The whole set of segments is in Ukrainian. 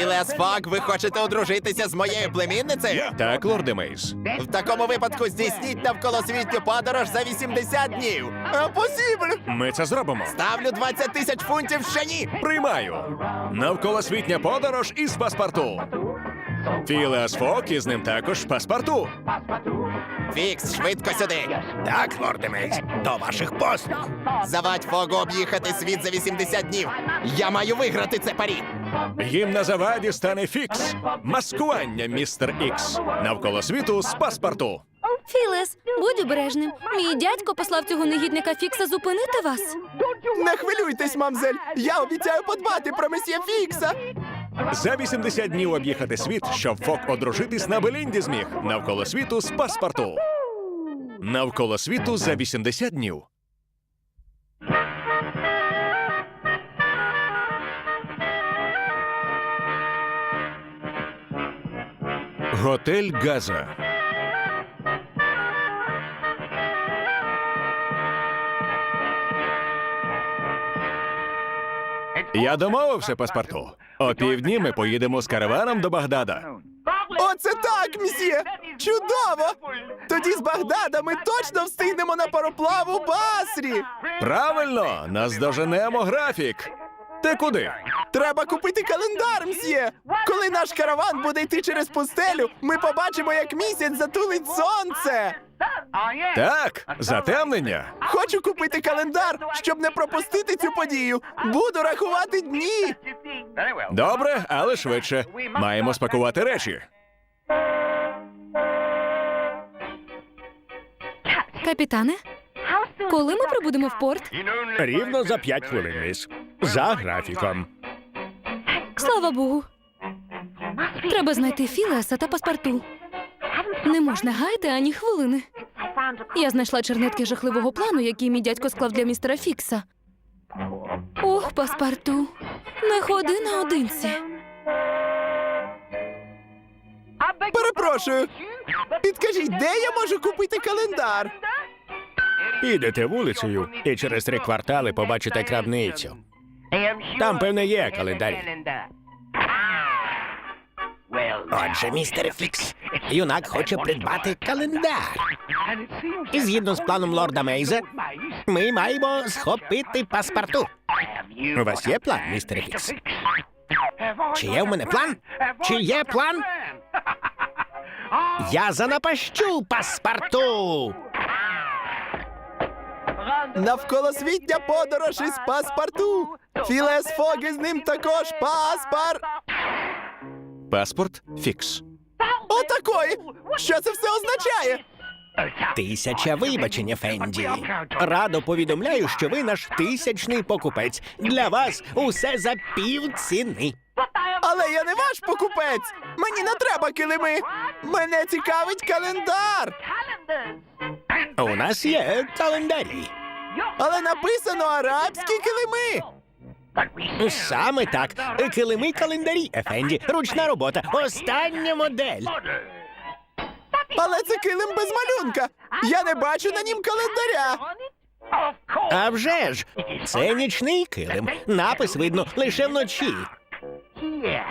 Філеас Фок, ви хочете одружитися з моєю племінницею? Так, лорде Мейс. В такому випадку здійсніть навколосвітню подорож за 80 днів. Апосібль! Ми це зробимо. Ставлю 20 тисяч фунтів ще ні! Приймаю. Навколосвітня подорож із паспорту. Філеас Фок із ним також паспорту. Фікс, швидко сюди. Так, лорде Мейс, до ваших послуг. Завадь Фогу об'їхати світ за 80 днів. Я маю виграти це парі. Їм на заваді стане фікс. Маскування, містер Ікс. Навколо світу з паспорту. Філес, будь обережним. Мій дядько послав цього негідника Фікса зупинити вас. Не хвилюйтесь, мамзель. Я обіцяю подбати про месьє Фікса. За 80 днів об'їхати світ, щоб Фок одружитись на Белінді зміг. Навколо світу з паспорту. Навколо світу за 80 днів. Готель Газа. Я домовився паспорту. О півдні ми поїдемо з караваном до Багдада. Оце так, мсьє! Чудово! Тоді з Багдада ми точно встигнемо на пароплав у Басрі. Правильно, наздоженемо графік. Ти куди? Треба купити календар, мсьє. Коли наш караван буде йти через пустелю, ми побачимо, як місяць затулить сонце. Так, затемнення. Хочу купити календар, щоб не пропустити цю подію. Буду рахувати дні. Добре, але швидше. Маємо спакувати речі. Капітане, коли ми прибудемо в порт? Рівно за п'ять хвилин, міс. За графіком. Слава Богу. Треба знайти Філеса та паспорту. Не можна гаяти ані хвилини. Я знайшла чернетки жахливого плану, який мій дядько склав для містера Фікса. Ох, паспорту. Не ходи наодинці. Перепрошую. Підкажіть, де я можу купити календар? Підете вулицею і через три квартали побачите крамницю. Там, певне, є календарі. Отже, містер Фікс, юнак хоче придбати календар. І згідно з планом лорда Мейза, ми маємо схопити паспорту. У вас є план, містер Фікс? Чи є в мене план? Чи є план? Я занапащу паспорту. Навколосвітня подорож із паспорту. Філес Фог із ним також паспорт. Паспорт фікс. Отакої. Що це все означає? Тисяча вибачення, Фенді. Радо повідомляю, що ви наш тисячний покупець. Для вас усе за пів ціни. Але я не ваш покупець. Мені не треба килими. Мене цікавить календар. У нас є календарі. Але написано арабські килими. Саме так. Килими календарі, Ефенді. Ручна робота. Остання модель. Але це килим без малюнка. Я не бачу на нім календаря. А вже ж, це нічний килим. Напис видно лише вночі.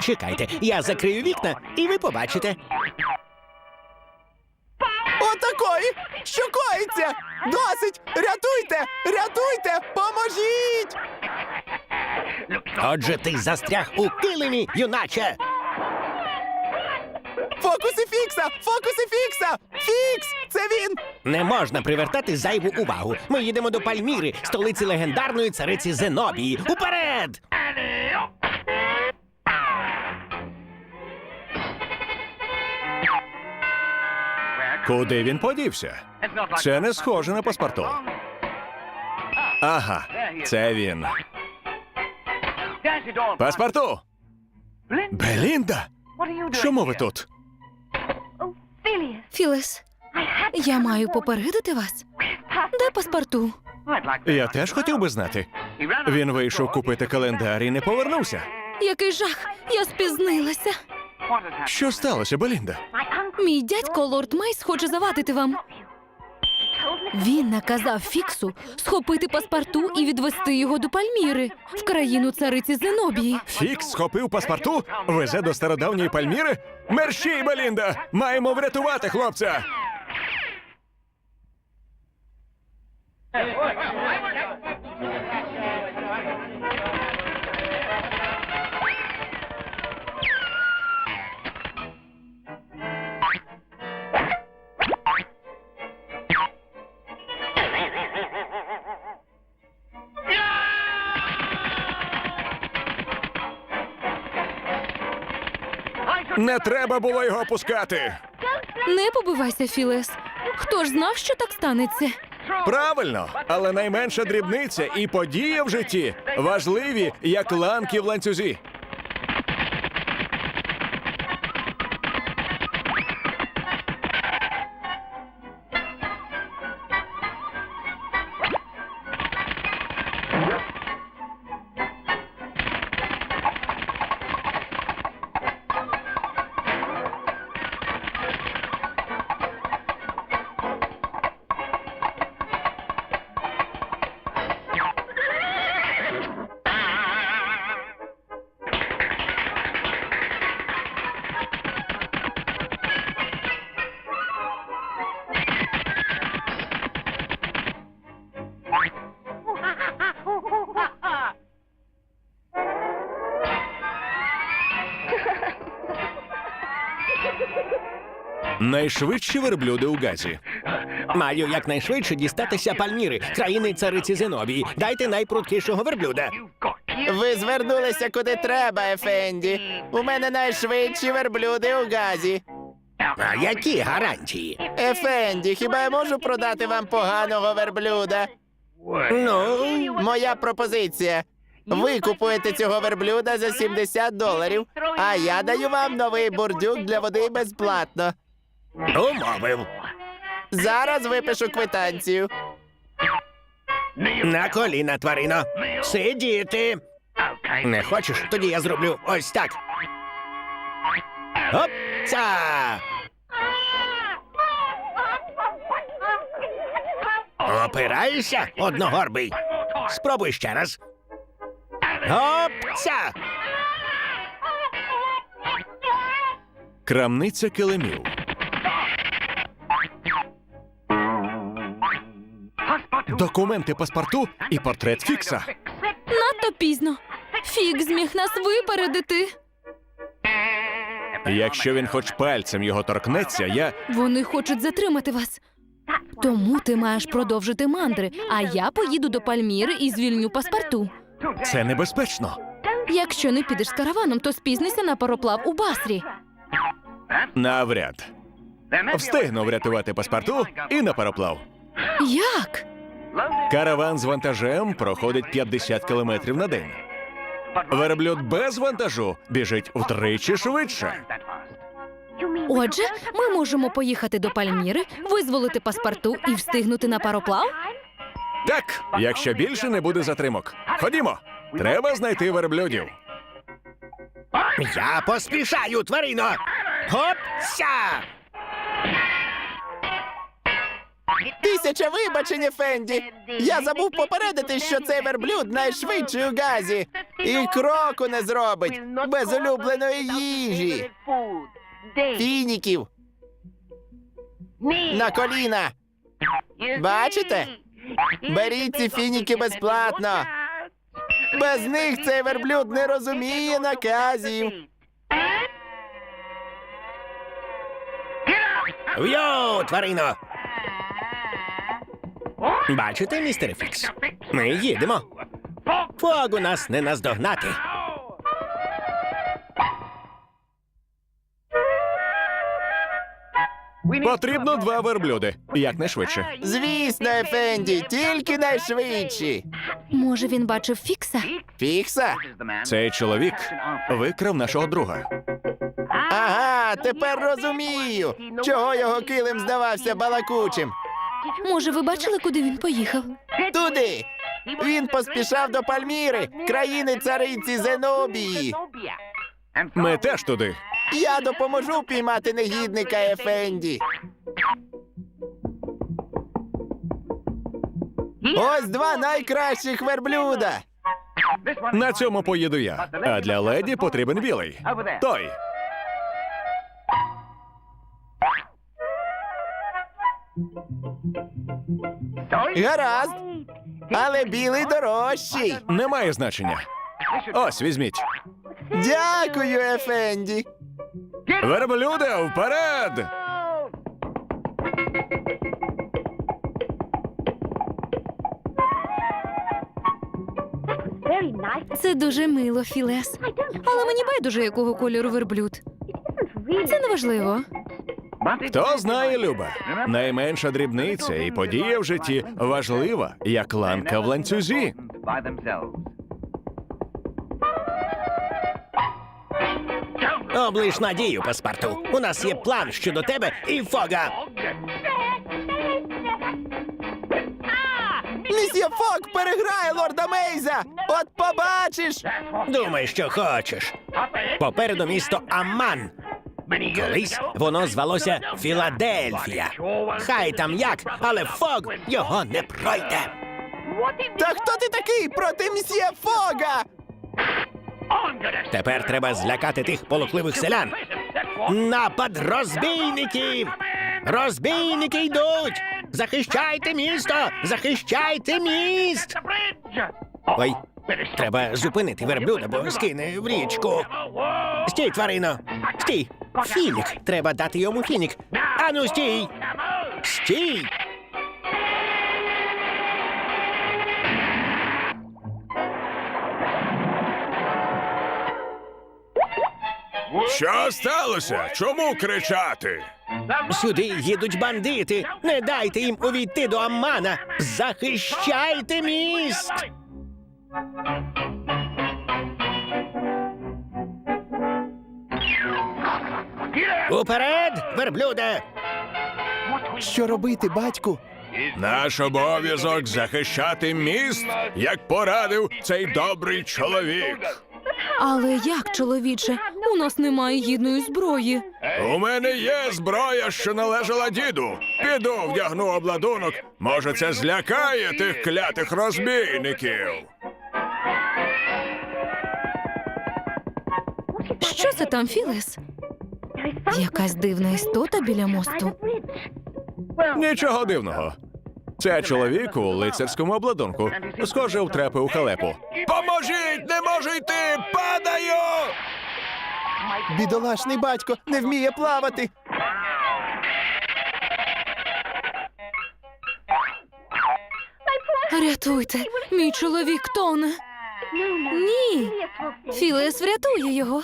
Чекайте, я закрию вікна, і ви побачите. Отакої. Що коїться? Досить! Рятуйте! Рятуйте! Поможіть! Отже, ти застряг у килимі, юначе. Фокуси фікса! Фокуси фікса! Фікс! Це він! Не можна привертати зайву увагу. Ми їдемо до Пальміри, столиці легендарної цариці Зенобії. Уперед! Куди він подівся? Це не схоже на паспорту. Ага, це він. Паспорту! Белінда! Чому ви тут? Філес, я маю попередити вас. Де паспорту? Я теж хотів би знати. Він вийшов купити календар і не повернувся. Який жах! Я спізнилася. Що сталося, Белінда? Мій дядько лорд Мейс хоче завадити вам. Він наказав Фіксу схопити паспорту і відвести його до Пальміри в країну цариці Зенобії. Фікс схопив паспорту, везе до стародавньої Пальміри. Мерщій, Белінда! Маємо врятувати хлопця! Не треба було його пускати. Не побивайся, Філес. Хто ж знав, що так станеться? Правильно, але найменша дрібниця і подія в житті важливі, як ланки в ланцюзі. Найшвидші верблюди у газі. Маю якнайшвидше дістатися Пальміри, країни цариці Зенобії. Дайте найпруткішого верблюда. Ви звернулися куди треба, Ефенді. У мене найшвидші верблюди у газі. А які гарантії? Ефенді, хіба я можу продати вам поганого верблюда? Ну, Моя пропозиція. Ви купуєте цього верблюда за 70 доларів, а я даю вам новий бурдюк для води безплатно. Умовив. Зараз випишу квитанцію. На коліна, тварино. Сидіти. Не хочеш? Тоді я зроблю ось так. Оп! Ця! Опираєшся, одногорбий. Спробуй ще раз. Оп! Ця! Крамниця килимів. Документи паспорту і портрет Фікса. Надто пізно. Фік зміг нас випередити. Якщо він хоч пальцем його торкнеться, я. Вони хочуть затримати вас. Тому ти маєш продовжити мандри, а я поїду до Пальміри і звільню паспорту. Це небезпечно. Якщо не підеш з караваном, то спізнися на пароплав у Басрі. Навряд. Встигну врятувати паспорту і на пароплав. Як? Караван з вантажем проходить 50 кілометрів на день. Верблюд без вантажу біжить втричі швидше. Отже, ми можемо поїхати до Пальміри, визволити паспорту і встигнути на пароплав? Так, якщо більше не буде затримок. Ходімо. Треба знайти верблюдів. Я поспішаю, тварино! Оп! Тисяча вибачень, Ефенді. Я забув попередити, що цей верблюд найшвидший у газі. І кроку не зробить без улюбленої їжі. Фініків на коліна. Бачите? Беріть ці фініки безплатно. Без них цей верблюд не розуміє наказів. Йоу, тварино! Бачите, містер Фікс? Ми їдемо. Фогу нас не наздогнати. Потрібно два верблюди. Якнайшвидше. Звісно, Ефенді, тільки найшвидші. Може, він бачив Фікса? Фікса? Цей чоловік викрав нашого друга. Ага, тепер розумію, чого його килим здавався балакучим. Може, ви бачили, куди він поїхав? Туди. Він поспішав до Пальміри, країни цариці Зенобії. Ми теж туди. Я допоможу піймати негідника Ефенді. Ось два найкращих верблюда. На цьому поїду я. А для леді потрібен білий. Той. Гаразд. Але білий дорожчий. Немає значення. Ось візьміть. Дякую, Ефенді. Верблюде, вперед! Це дуже мило, Філес. Але мені байдуже, якого кольору верблюд. Це неважливо. Хто знає, Люба? Найменша дрібниця і подія в житті важлива, як ланка в ланцюзі. Облиш надію, паспорту. У нас є план щодо тебе і Фога. Місьє Фок переграє лорда Мейза. От побачиш. Думай, що хочеш. Попереду місто Амман. Колись воно звалося Філадельфія. Хай там як, але Фог його не пройде. Та хто ти такий проти мсьє Фога? Тепер треба злякати тих полохливих селян. Напад розбійників! Розбійники йдуть! Захищайте місто! Захищайте міст! Ой, треба зупинити верблюда, бо скине в річку. Стій, тварино! Стій! Фінік! Треба дати йому фінік. Ану, стій! Стій! Що сталося? Чому кричати? Сюди їдуть бандити. Не дайте їм увійти до Аммана. Захищайте міст! Уперед, верблюде! Що робити, батьку? Наш обов'язок захищати міст, як порадив цей добрий чоловік. Але як, чоловіче, у нас немає гідної зброї. У мене є зброя, що належала діду. Піду вдягну обладунок. Може, це злякає тих клятих розбійників. Що це там, Філес? Якась дивна істота біля мосту. Нічого дивного. Це чоловік у лицарському обладунку. Схоже, втрапив у халепу. Поможіть! Не можу йти! Падаю! Бідолашний батько не вміє плавати. Рятуйте, мій чоловік тоне. Ні. Філес врятує його.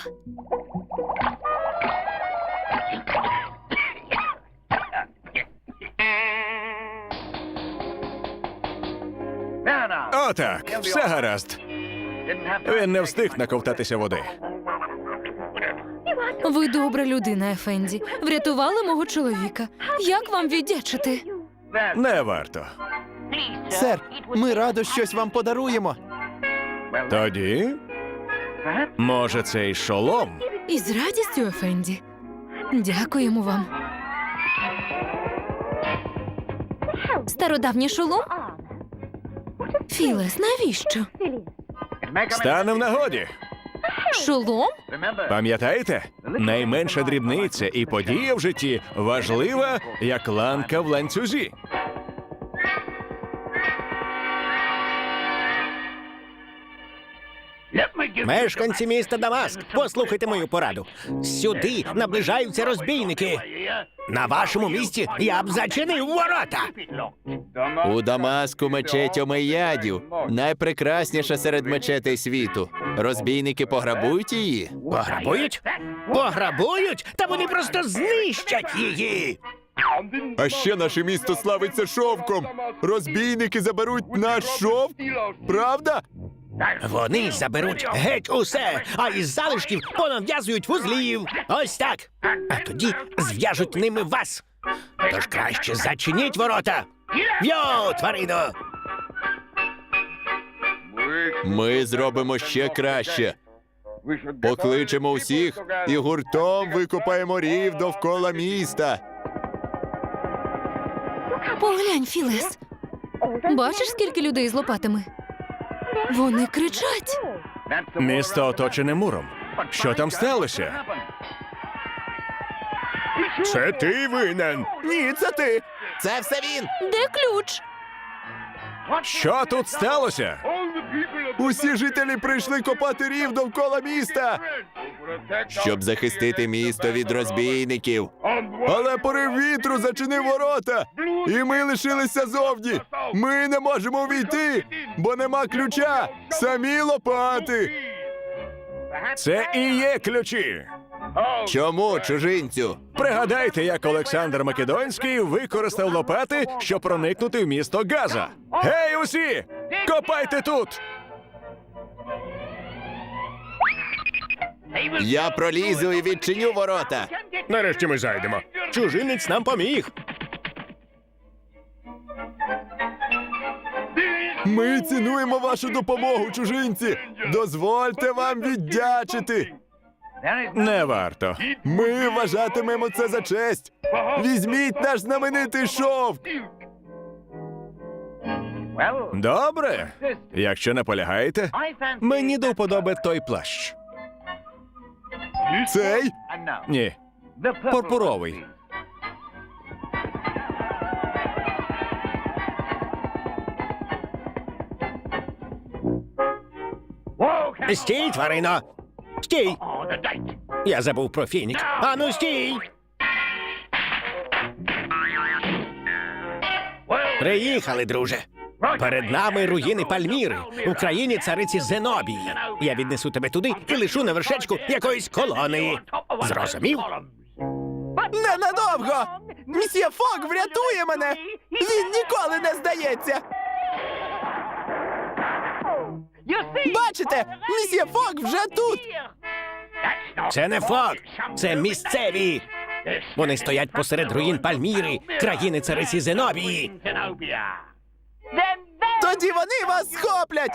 Отак, все гаразд. Він не встиг наковтатися води. Ви добра людина, Ефенді. Врятували мого чоловіка. Як вам віддячити? Не варто. Сер, ми радо щось вам подаруємо. Тоді, може, цей шолом? Із радістю, Ефенді. Дякуємо вам. Стародавній шолом? Філес, навіщо? Стане в нагоді. Шолом? Пам'ятаєте? Найменша дрібниця і подія в житті важлива, як ланка в ланцюзі. Мешканці міста Дамаск, послухайте мою пораду. Сюди наближаються розбійники. На вашому місці я б зачинив ворота. У Дамаску мечеть омеядів. Найпрекрасніша серед мечетей світу. Розбійники пограбують її. Пограбують? Пограбують? Та вони просто знищать її. А ще наше місто славиться шовком. Розбійники заберуть наш шовк. Правда? Вони заберуть геть усе, а із залишків понав'язують вузлів. Ось так. А тоді зв'яжуть ними вас. Тож краще зачиніть ворота. Йо, тварино! Ми зробимо ще краще. Покличемо усіх і гуртом викопаємо рів довкола міста. Поглянь, Філес. Бачиш, скільки людей з лопатами? Вони кричать. Місто оточене муром. Що там сталося? Це ти винен. Ні, це ти. Це все він. Де ключ? Що тут сталося? Усі жителі прийшли копати рів довкола міста, щоб захистити місто від розбійників. Але порив вітру зачинив ворота, і ми лишилися зовні. Ми не можемо увійти, бо нема ключа. Самі лопати. Це і є ключі. Чому чужинцю? Пригадайте, як Олександр Македонський використав лопати, щоб проникнути в місто Газа. Гей, усі! Копайте тут! Я пролізу і відчиню ворота. Нарешті ми зайдемо. Чужинець нам поміг. Ми цінуємо вашу допомогу, чужинці. Дозвольте вам віддячити. Не варто. Ми вважатимемо це за честь. Візьміть наш знаменитий шовк. Добре. Якщо наполягаєте, мені до вподоби той плащ. Цей Ні, пурпуровий. Стій, тварино! Стій! Я забув про фінік. Ану, стій! Приїхали, друже. Перед нами руїни Пальміри, в Україні цариці Зенобії. Я віднесу тебе туди і лишу на вершечку якоїсь колони. Зрозумів? ненадовго. Місьє Фок врятує мене. Він ніколи не здається. Бачите, місьє Фок вже тут. Це не факт, це місцеві. Вони стоять посеред руїн Пальміри, країни цариці Зенобії. Тоді вони вас схоплять.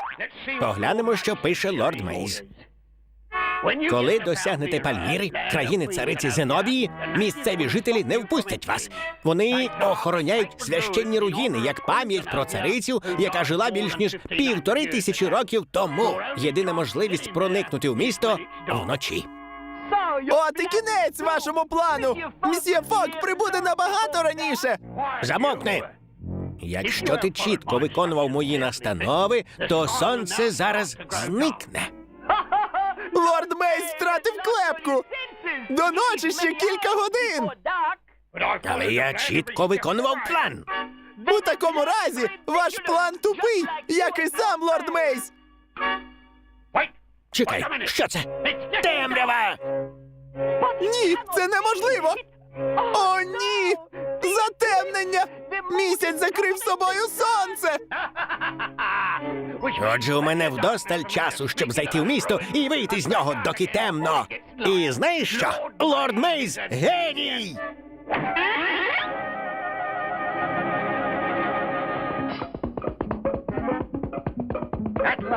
Поглянемо, що пише лорд Мейз. Коли досягнете Пальміри, країни цариці Зенобії, місцеві жителі не впустять вас. Вони охороняють священні руїни як пам'ять про царицю, яка жила більш ніж півтори тисячі років тому. Єдина можливість проникнути в місто вночі. От і кінець вашому плану. Місьє Фок прибуде набагато раніше. Замовкни! Якщо ти чітко виконував мої настанови, то сонце зараз зникне. Лорд Мейс втратив клепку. До ночі ще кілька годин. Але я чітко виконував план. У такому разі ваш план тупий, як і сам лорд Мейс. Чекай, що це? Темрява! Ні, це неможливо. О, ні! Затемнення! Місяць закрив собою сонце. Отже, у мене вдосталь часу, щоб зайти в місто і вийти з нього, доки темно. І знаєш що? Лорд Мейз геній!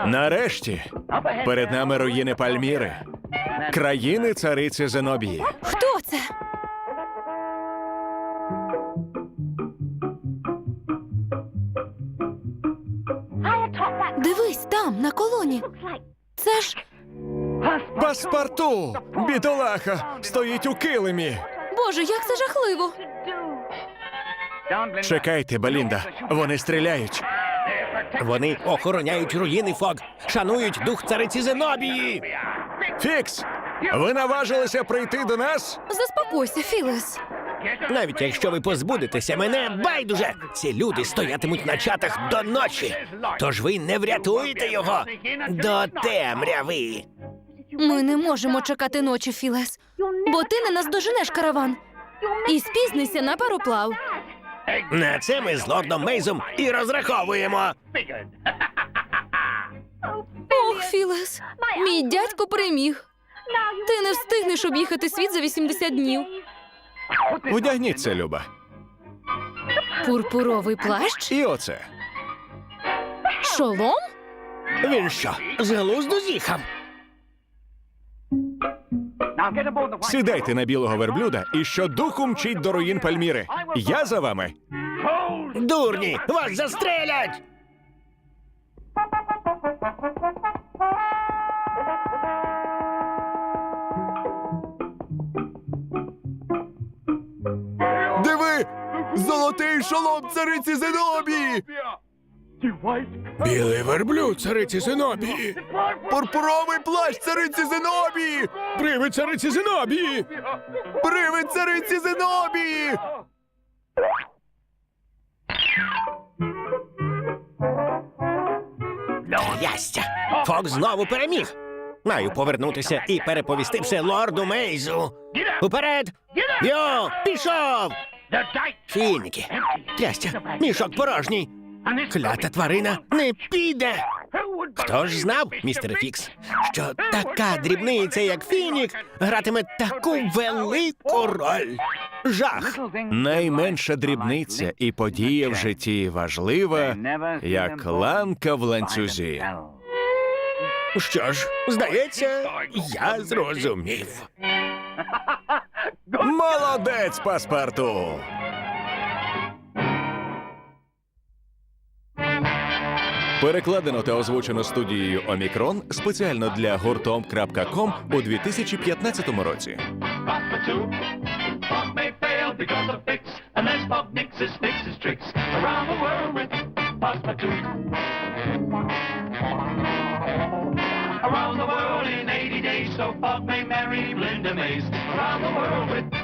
Нарешті перед нами руїни Пальміри, країни цариці Зенобії. Хто це? Дивись там, на колоні. Це ж Паспарту! Бідолаха! Стоїть у килимі. Боже, як це жахливо! Чекайте, Белінда, вони стріляють. Вони охороняють руїни Фог, шанують дух цариці Зенобії. Фікс! Ви наважилися прийти до нас? Заспокойся, Філес. Навіть якщо ви позбудетеся мене, байдуже! Ці люди стоятимуть на чатах до ночі. Тож ви не врятуєте його до темряви. Ми не можемо чекати ночі, Філес, бо ти не наздоженеш караван. І спізнися на пароплав. На це ми з лордом Мейзом і розраховуємо. Ох, Філес, мій дядько переміг. Ти не встигнеш об'їхати світ за 80 днів. Вдягніться, Люба. Пурпуровий плащ? І оце. Шолом? Він що, з глузду з'їхав? Сідайте на білого верблюда і щодуху мчіть до руїн Пальміри. Я за вами. Дурні, вас застрелять! Диви! Золотий шолом цариці Зенобії! Білий верблюд цариці Зенобії! Пурпуровий плащ цариці Зенобії! Привид цариці Зенобії! Привид цариці Зенобії! Ястя! Фок знову переміг. Маю повернутися і переповісти все лорду Мейзу. Уперед! Йо, пішов! Фініки! Трястя, мішок порожній. Клята тварина не піде. Хто ж знав, містер Фікс, що така дрібниця, як Фінік, гратиме таку велику роль. Жах! Найменша дрібниця і подія в житті важлива, як ланка в ланцюзі. Що ж, здається, я зрозумів. Молодець, паспорту! Перекладено та озвучено студією Омікрон спеціально для гуртом.ком у 2015 році. Around the world in 80 days, so Bob may marry Linda Mays. Around the world with